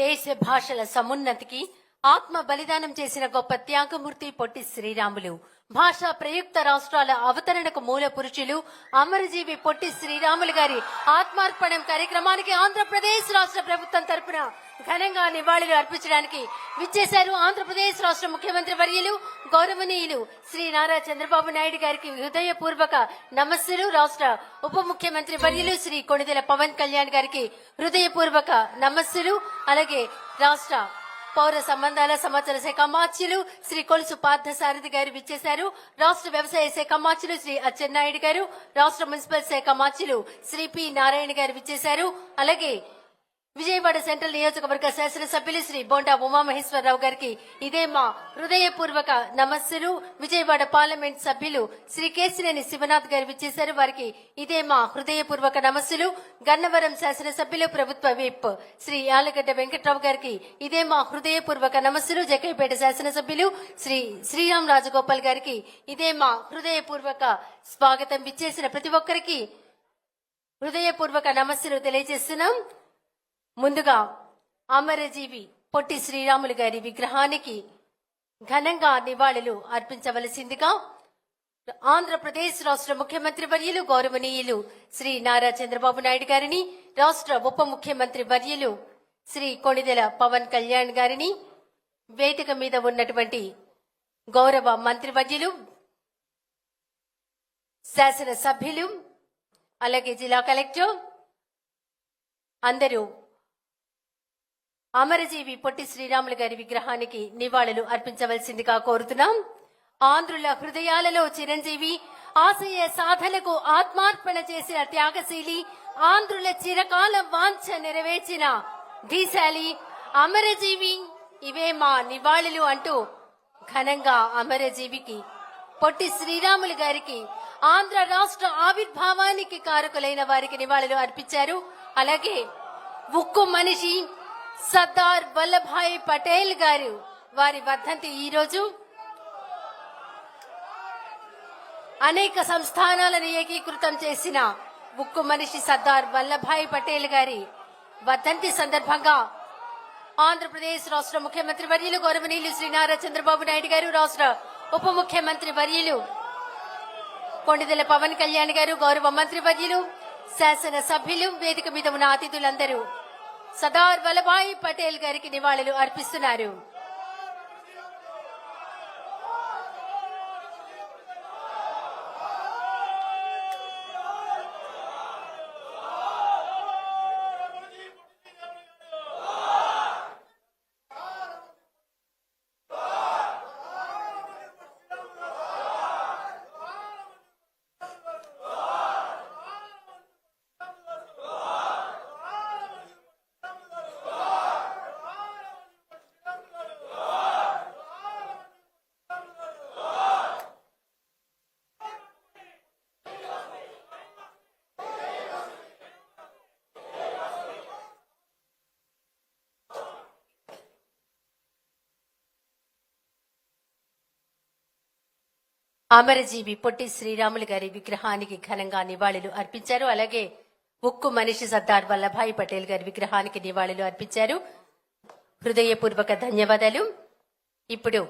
దేశ భాషల సమున్నతికి ఆత్మ బలిదానం చేసిన గొప్ప త్యాగమూర్తి పొట్టి శ్రీరాములు. భాషా ప్రయుక్త రాష్ట్రాల అవతరణకు మూల పురుషులు అమరజీవి పొట్టి శ్రీరాములు గారి ఆత్మార్పణం కార్యక్రమానికి ఆంధ్రప్రదేశ్ రాష్ట్ర ప్రభుత్వం తరపున ఘనంగా నివాళులు అర్పించడానికి విచ్చేశారు ఆంధ్రప్రదేశ్ రాష్ట్ర ముఖ్యమంత్రి వర్యులు గౌరవనీయులు శ్రీ నారా చంద్రబాబు నాయుడు గారికి హృదయపూర్వక నమస్సులు. రాష్ట్ర ఉప ముఖ్యమంత్రి వర్యులు శ్రీ కొణిదెల పవన్ కళ్యాణ్ గారికి హృదయపూర్వక నమస్సులు. అలాగే రాష్ట్ర పౌర సంబంధాల సమాచార శాఖ మార్చులు శ్రీ కొలుసు పార్థసారథి గారు విచ్చేశారు. రాష్ట్ర వ్యవసాయ శాఖ మార్చులు శ్రీ అచ్చెన్నాయుడు గారు రాష్ట్ర మున్సిపల్ శాఖ మార్చులు శ్రీ పి నారాయణ గారు విచ్చేశారు. అలాగే విజయవాడ సెంట్రల్ నియోజకవర్గ శాసనసభ్యులు శ్రీ బోండా ఉమామహేశ్వరరావు గారికి ఇదే మా హృదయపూర్వక నమస్సులు. విజయవాడ పార్లమెంట్ సభ్యులు శ్రీ కేసినేని శివనాథ్ గారు విచ్చేశారు. వారికి ఇదే మా హృదయపూర్వక నమస్సులు. గన్నవరం శాసనసభ్యులు ప్రభుత్వ విప్ శ్రీ యాలగడ్డ వెంకట్రావు గారికి ఇదే మా హృదయపూర్వక నమస్సులు. జగ్గైపేట శాసనసభ్యులు శ్రీ శ్రీరామ్ రాజగోపాల్ గారికి ఇదే మా హృదయపూర్వక స్వాగతం. విచ్చేసిన ప్రతి ఒక్కరికి హృదయపూర్వక నమస్సులు తెలియజేస్తున్నాం. ముందుగా అమరజీవి పొట్టి శ్రీరాములు గారి విగ్రహానికి ఘనంగా నివాళులు అర్పించవలసిందిగా ఆంధ్రప్రదేశ్ రాష్ట్ర ముఖ్యమంత్రి వర్యులు గౌరవనీయులు శ్రీ నారా చంద్రబాబు నాయుడు గారిని రాష్ట్ర ఉప ముఖ్యమంత్రి వర్యులు శ్రీ కొణిదెల పవన్ కళ్యాణ్ గారిని వేదిక మీద ఉన్నటువంటి గౌరవ మంత్రివర్యులు శాసన సభ్యులు అలాగే జిల్లా కలెక్టర్ అందరూ అమరజీవి పొట్టి శ్రీరాములు గారి విగ్రహానికి నివాళులు అర్పించవలసిందిగా కోరుతున్నాం. ఆంధ్రుల హృదయాలలో చిరంజీవి ఆశయ సాధనకు ఆత్మార్పణ చేసిన త్యాగశీలి ఆంధ్రుల చిరకాల వాంఛ నెరవేర్చిన ధీశాలి అమరజీవి ఇవే మా నివాళులు అంటూ ఘనంగా అమరజీవికి పొట్టి శ్రీరాములు గారికి ఆంధ్ర రాష్ట్ర ఆవిర్భావానికి కారకులైన వారికి నివాళులు అర్పించారు. అలాగే ఉక్కు మనిషి సర్దార్ వల్లభాయ్ పటేల్ గారు వారి వర్ధంతి ఈ రోజు అనేక సంస్థానాలను ఏకీకృతం చేసిన ఉక్కు మనిషి సర్దార్ వల్లభాయ్ పటేల్ గారి వర్ధంతి సందర్భంగా ఆంధ్రప్రదేశ్ రాష్ట్ర ముఖ్యమంత్రి వర్యులు గౌరవనీయులు శ్రీ నారా చంద్రబాబు నాయుడు గారు రాష్ట్ర ఉప ముఖ్యమంత్రి వర్యులు కొండదెల పవన్ కళ్యాణ్ గారు గౌరవ మంత్రి వర్యులు శాసన సభ్యులు వేదిక మీద ఉన్న అతిథులందరూ సర్దార్ వల్లభాయ్ పటేల్ గారికి నివాళులు అర్పిస్తున్నారు. అమరజీవి పొట్టి శ్రీరాములు గారి విగ్రహానికి ఘనంగా నివాళులు అర్పించారు. అలాగే ఉక్కు మనిషి సర్దార్ వల్లభాయ్ పటేల్ గారి విగ్రహానికి నివాళులు అర్పించారు. హృదయపూర్వక ధన్యవాదాలు. ఇప్పుడు